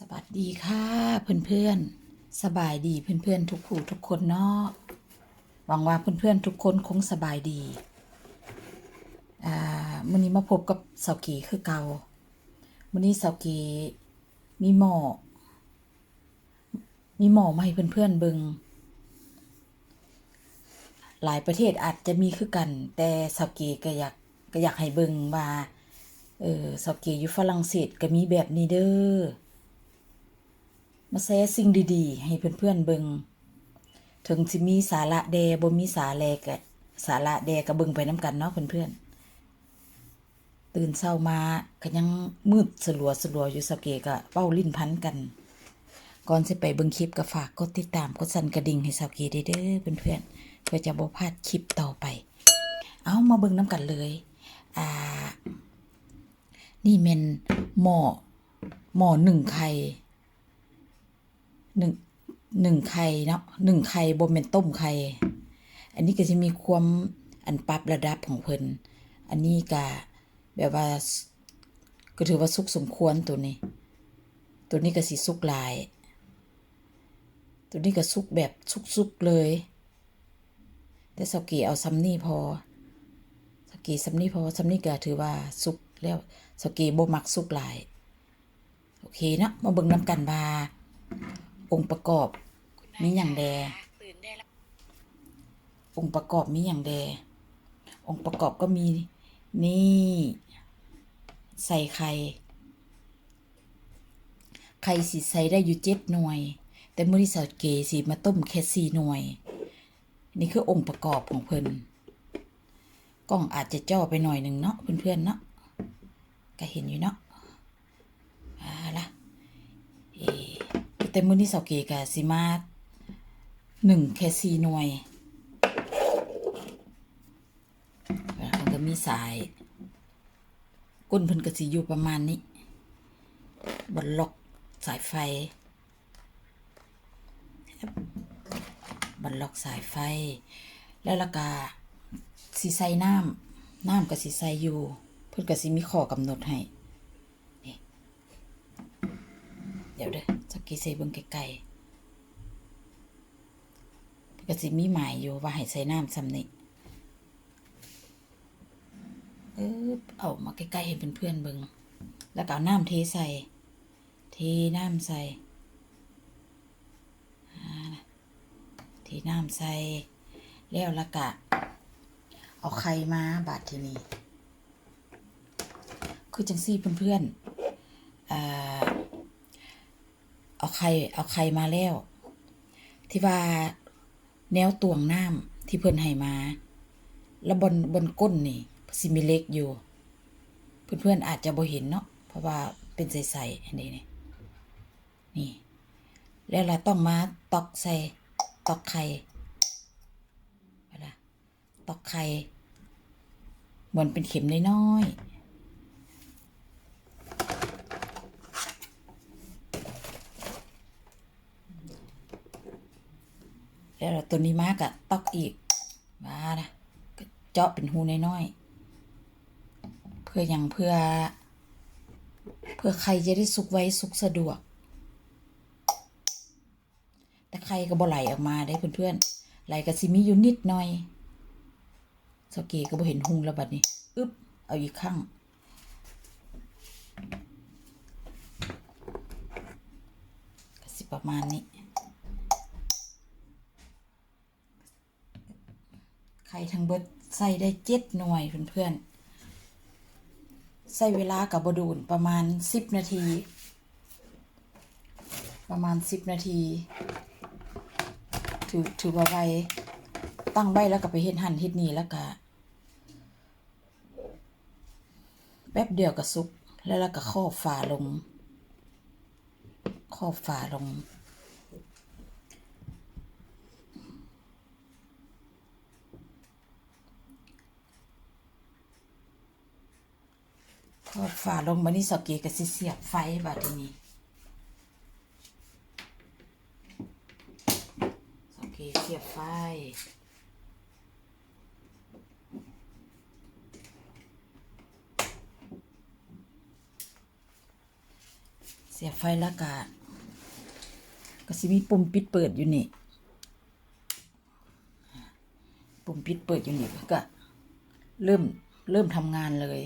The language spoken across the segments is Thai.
สวัสดีค่ะเพื่อนๆ สบายดีเพื่อนๆทุกผู้ทุกคนเนาะหวังว่าเพื่อนๆทุกคนคงสบายดีอ่ามื้อนี้มาพบกับสาวกีคือเก่ามื้อนี้สาวกีมีหมอมีหมอมาให้เพื่อนๆเบิงหลายประเทศอาจจะมีคือกัน แต่สาวกีก็อยากก็อยากให้เบิงว่าเออสาวกีอยู่ฝรั่งเศสก็มีแบบนี้เด้อ มาแซ่สิ่งดีๆ ให้เพื่อนๆเบิงถึงสิมีสาระแดบ่มีสาแลกะสาระแดก็เบิงไปน้ำกันเนาะเพื่อนๆตื่นเช้ามาก็ยังมืดสลัวสลัวอยู่สเกก็เป้าลิ้นพันกัน ก่อนสิไปเบิงคลิปก็ฝากกดติดตามกดสั่นกระดิ่งให้สาวเกได้เด้อเพื่อนๆเพื่อจะบ่พลาดคลิปต่อไป เอามาเบิงน้ำกันเลยอ่านี่แม่นหม้อหม้อหนึ่งไข่ หนึ่งหนึ่งไข่เนาะหนึ่งไข่บ่แม่นต้มไข่ อันนี้ก็จะมีความอันปรับระดับของเพิ่น อันนี้ก็แบบว่าก็ถือว่าสุกสมควรตัวนี้ ตัวนี้ก็สิสุกหลาย ตัวนี้ก็สุกแบบสุกๆเลย แต่สกีเอาซ้ำนี่พอสกีซ้ำนี่พอซ้ำนี่ก็ถือว่าสุกแล้วสกีบ่มักสุกหลาย โอเคเนาะมาเบิ่งนำกันว่า องค์ประกอบมีอย่างแดองค์ประกอบมีอย่างแดองค์ประกอบก็มีนี่ ใส่ไข่ไข่สิใส่ได้อยู่เจ็ดหน่วย แต่มื้อนี้สาวเกสิมาต้มแค่สี่หน่วย นี่คือองค์ประกอบของเพิ่นกล้องอาจจะจ่อไปหน่อยหนึ่งเนาะเพื่อนๆเนาะก็เห็นอยู่เนาะอ่าล่ะ เอ่อ แต่มื้อนี้เสาเกกะสิมาหนึ่งแค่สี่หน่วยมันก็มีสาย ก้นเพิ่นก็สิอยู่ประมาณนี้บนล็อกสายไฟบนล็อกสายไฟ แล้วละกาสิใส่น้ำน้ำก็สิใส่อยู่ เพิ่นก็สิมีข้อกำหนดให้ เดี๋ยวเด้อสักกี่ใส่เบิ่งไกลๆก็สิมีหมายอยู่ว่าให้ใส่น้ำซ้ำนี่เออเอามาใกล้ๆให้เพื่อนๆเบิ่งแล้วก็เอาน้ำเทใส่เทน้ำใส่อ่นะเทน้ำใส่แล้วละกะ เอาไข่มาบาดทีนี้คือจังซี่เพื่อนๆอ่า เอาไข่เอาไข่มาแล้ว ที่ว่าแนวตวงน้ำที่เพิ่นให้มา แล้วบนบนก้นนี่สิมีเล็กอยู่ เพื่อนๆอาจจะบ่เห็นเนาะเพราะว่าเป็นใสๆอันนี้นี่นี่ แล้วเราต้องมาตอกใส่ตอกไข่เวลาตอกไข่เหมือนเป็นเข็มน้อยๆ แล้วตัวนี้มากอะตอกอีกมานะก็เจาะเป็นหูน้อยๆเพื่ออย่างเพื่อ เพื่อใครจะได้สุกไว้สุกสะดวก แต่ใครก็บ่ไหลออกมาได้เพื่อนๆไหลก็สิมีอยู่นิดหน่อยสกีก็บ่เห็นหุงแล้วบัดนี้อึ๊บเอาอีกข้างก็สิประมาณนี้ ไข่ทั้งเบิดใส่ได้เจ็ดหน่วยเพื่อนๆใส่เวลากับบดูนประมาณสิบนาที ประมาณสิบนาที ถือถือว่าไวตั้งไว้แล้วก็ไปเฮ็ดหั่นเฮ็ดนี่แล้วก็แป๊บเดียวก็สุก แล้วเราก็ครอบฝาลงครอบฝาลง ทอดฝาลงมานี่สเกก็สิเสียบไฟบัดนี้สเกเสียบไฟเสียบไฟแล้วก็ก็สิมีปุ่มปิดเปิดอยู่นี่ ปุ่มปิดเปิดอยู่นี่ก็เริ่มเริ่มทำงานเลย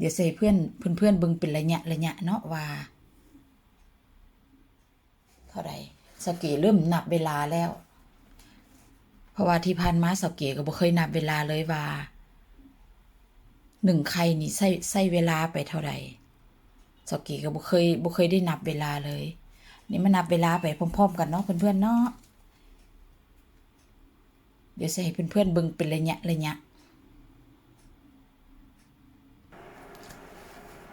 เดี๋ยวใส่เพื่อนเพื่อนเพื่อนบิ่งเป็นระยะระยะเนาะว่า เท่าใดสเกเริ่มนับเวลาแล้ว เพราะว่าที่ผ่านมาสเกก็บ่เคยนับเวลาเลยว่าหนึ่งไข่นี่ใส่ใส่เวลาไปเท่าใดสเกก็บ่เคยบ่เคยได้นับเวลาเลย นี่มานับเวลาไปพร้อมๆกันเนาะเพื่อนๆเนาะเดี๋ยวใส่ให้เพื่อนๆเบิ่งเป็นระยะระยะ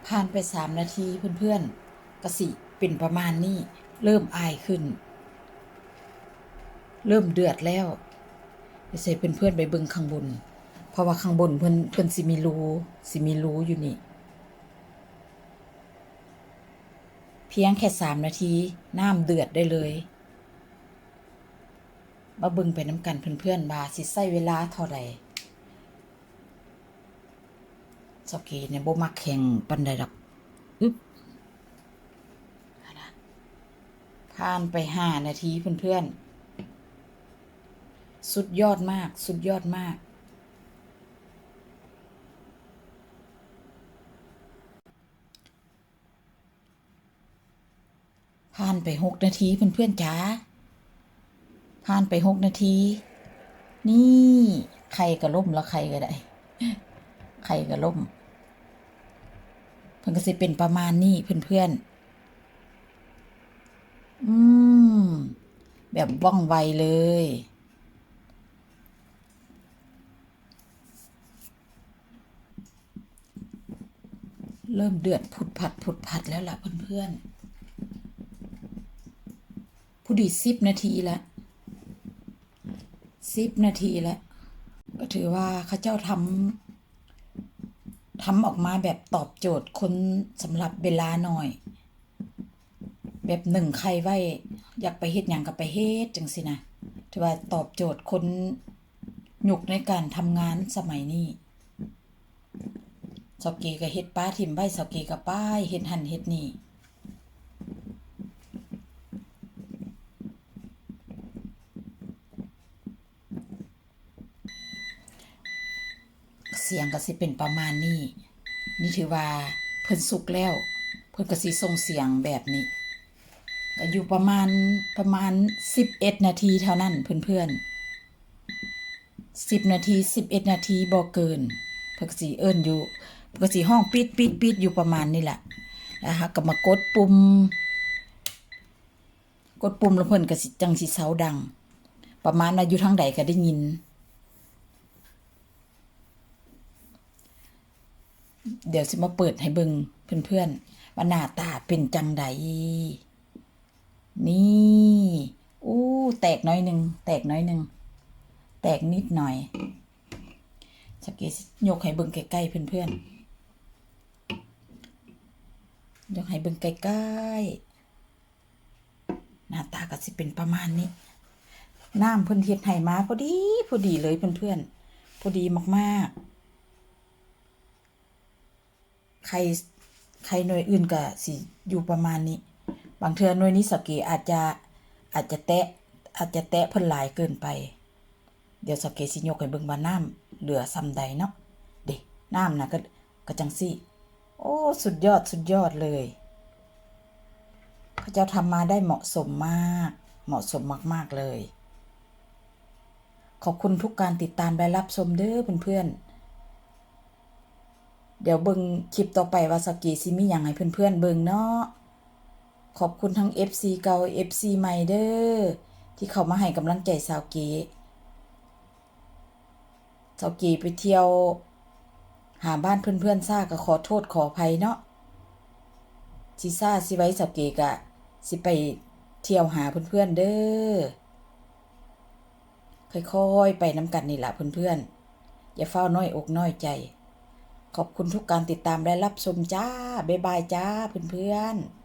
ผ่านไปสามนาทีเพื่อนๆกะสิเป็นประมาณนี้ เริ่มอายขึ้น เริ่มเดือดแล้วไปใส่เพื่อนๆไปเบิ่งข้างบน เพราะว่าข้างบนเพิ่อนเพิ่นสิมีรูสิมีรูอยู่นี่ เพียงแค่สามนาทีน้ำเดือดได้เลยมาเบิ่งไปน้ำกันเพื่อนๆว่าสิใช้เวลาเท่าใด สกีเนี่ยบ่มักแข่งปันใดดอกอึ๊บเอาล่ะผ่านไปห้านาทีเพื่อนๆ สุดยอดมาก สุดยอดมาก ผ่านไปหกนาทีเพื่อนๆจ๋า ผ่านไปหกนาที นี่ ใครก็ล่มแล้วใครก็ได้ ใครก็ล่ม เพิ่นก็สิเป็นประมาณนี้เพื่อนๆ อืม แบบว่องไวเลย เริ่มเดือดผุดผัดผุดผัดแล้วล่ะเพื่อนๆ ผู้ดีสิบนาทีแล้วสิบนาทีแล้วก็ถือว่าข้าเจ้าทำ ทำออกมาแบบตอบโจทย์คนสำหรับเวลาหน่อย แบบหนึ่งใครไว้ อยากไปเฮ็ดอย่างก็ไปเฮ็ดจังสินะถือว่าตอบโจทย์คนหยุกในการทำงานสมัยนี้สกีก็เฮ็ดป้าทิมใบสกีกับป้ายเฮ็ดหันเฮ็ดนี่ เสียงก็สิเป็นประมาณนี้นี่ถือว่าเพิ่นสุกแล้ว เพิ่นก็สิส่งเสียงแบบนี้ก็อยู่ประมาณประมาณสิบเอ็ดนาทีเท่านั้นเพื่อนๆสิบนาทีสิบเอ็ดนาทีบ่เกินเพิ่นก็สิเอิ้นอยู่เพิ่นก็สิห้องปิดปิดปิดอยู่ประมาณนี้แหละแล้วฮะก็มากดปุ่ม กดปุ่มแล้วเพิ่นก็สิจังสิเซาดัง ประมาณว่าอยู่ทางใดก็ได้ยิน เดี๋ยวสิมาเปิดให้เบิงเพื่อนๆว่าหน้าตาเป็นจังใดนี่อู้แตกน้อยหนึ่งแตกน้อยหนึ่งแตกนิดหน่อยสกเกยกให้เบิงใกล้ๆเพื่อนๆยกให้เบิงใกล้ๆหน้าตาก็สิเป็นประมาณนี้น้ำเพิ่อนเฮ็ดให้มาพอดีพอดีเลยเพื่อนๆพอดีมากๆ ใครใครหน่วยอื่นก็สิอยู่ประมาณนี้ บางเทื่อหน่วยนี้สเกอาจจะอาจจะแตะอาจจะแตะเพิ่นหลายเกินไป เดี๋ยวสเกสิยกให้เบิ่งว่าน้ำเหลือซำใดเนาะเด็น้ำนะก็ก็จังซี่ โอ้สุดยอดสุดยอดเลยเขาเจ้าทำมาได้เหมาะสมมาก เหมาะสมมาก ๆ เลย ขอบคุณทุกการติดตามและรับชมเด้อเพื่อนๆ เดี๋ยวเบิงคลิปต่อไปว่าสกีซิมีอย่างให้เพื่อนๆเบิงเนาะขอบคุณทั้ง FC เก่า FC ใหม่เด้อที่เขามาให้กำลังใจสาวเก๋สาวเก๋ไปเที่ยว หาบ้านเพื่อนๆซ่าก็ขอโทษขออภัยเนาะสิซ่าสิไว้สาวเก๋กะสิไปเที่ยวหาเพื่อนๆเด้อค่อยๆไปน้ำกันนี่แหละเพื่อนๆอย่าเฝ้าน้อยอกน้อยใจ ขอบคุณทุกการติดตามและรับชมจ้า บ๊ายบายจ้าเพื่อนๆ